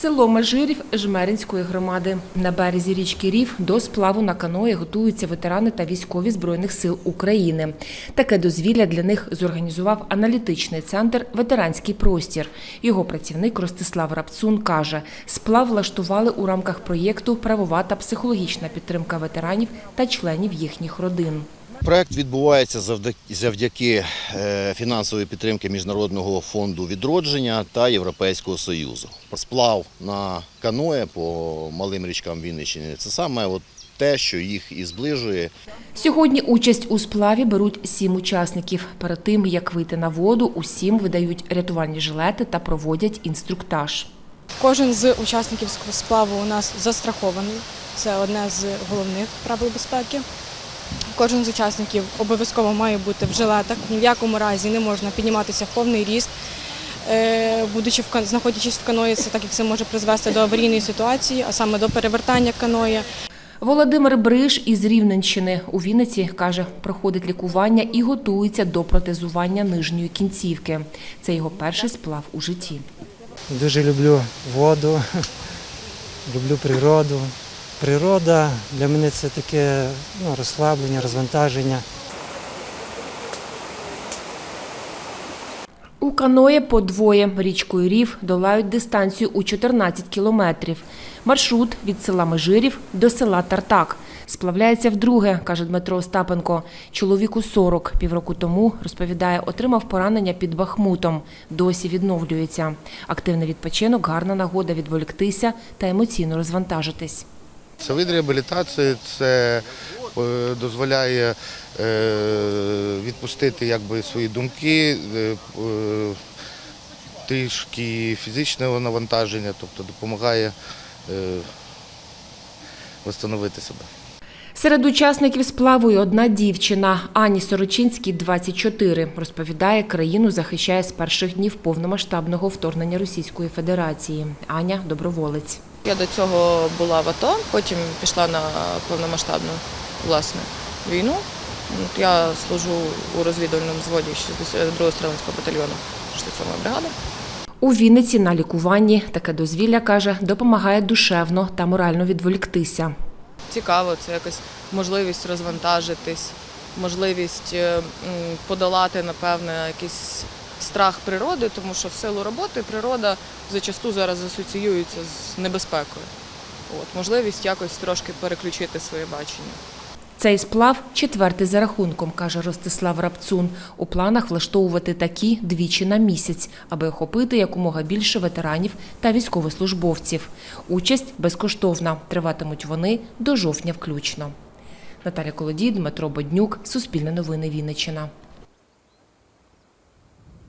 Село Межирів Жмеринської громади. На березі річки Рів до сплаву на каної готуються ветерани та військові Збройних сил України. Таке дозвілля для них зорганізував аналітичний центр Ветеранський простір. Його працівник Ростислав Рапцун каже, сплав влаштували у рамках проєкту Правова та психологічна підтримка ветеранів та членів їхніх родин. Проект відбувається завда- завдяки е, фінансової підтримки Міжнародного фонду відродження та Європейського Союзу. Сплав на каное по малим річкам Вінниччини це саме от те, що їх і зближує. Сьогодні участь у сплаві беруть сім учасників. Перед тим, як вийти на воду, усім видають рятувальні жилети та проводять інструктаж. Кожен з учасників сплаву у нас застрахований. Це одне з головних правил безпеки. Кожен з учасників обов'язково має бути в жилетах. Ні в якому разі не можна підніматися в повний ріст. Е, Будучи в знаходячись в каної, це так як це може призвести до аварійної ситуації, а саме до перевертання каної. Володимир Бриш із Рівненщини у Вінниці каже, проходить лікування і готується до протезування нижньої кінцівки. Це його перший сплав у житті. Дуже люблю воду, люблю природу. Природа для мене це таке ну, розслаблення, розвантаження. У каное по двоє річкою Рів долають дистанцію у 14 кілометрів. Маршрут від села Межирів до села Тартак. Сплавляється вдруге, каже Дмитро Остапенко. Чоловіку 40. Півроку тому, розповідає, отримав поранення під Бахмутом. Досі відновлюється. Активний відпочинок – гарна нагода відволіктися та емоційно розвантажитись. Це вид реабілітації, це е, дозволяє е, відпустити якби, свої думки, е, трішки фізичного навантаження, тобто допомагає встановити себе. Серед учасників сплаву й одна дівчина. Ані Сорочинській 24. Розповідає, країну захищає з перших днів повномасштабного вторгнення Російської Федерації. Аня – доброволець. Я до цього була в АТО, потім пішла на повномасштабну власне війну. От Я служу у розвідувальному взводі 62-го стрілецького батальйону 67-ї бригади. У Вінниці на лікуванні таке дозвілля, каже, допомагає душевно та морально відволіктися. Цікаво, це якась можливість розвантажитись, можливість е, подолати, напевне, якийсь страх природи, тому що в силу роботи природа зачасту зараз асоціюється з небезпекою. От, можливість якось трошки переключити своє бачення. Цей сплав четвертий за рахунком, каже Ростислав Рапцун. У планах влаштовувати такі двічі на місяць, аби охопити якомога більше ветеранів та військовослужбовців. Участь безкоштовна. Триватимуть вони до жовтня включно. Наталя Колодій, Дмитро Боднюк, Суспільне новини Вінниччина.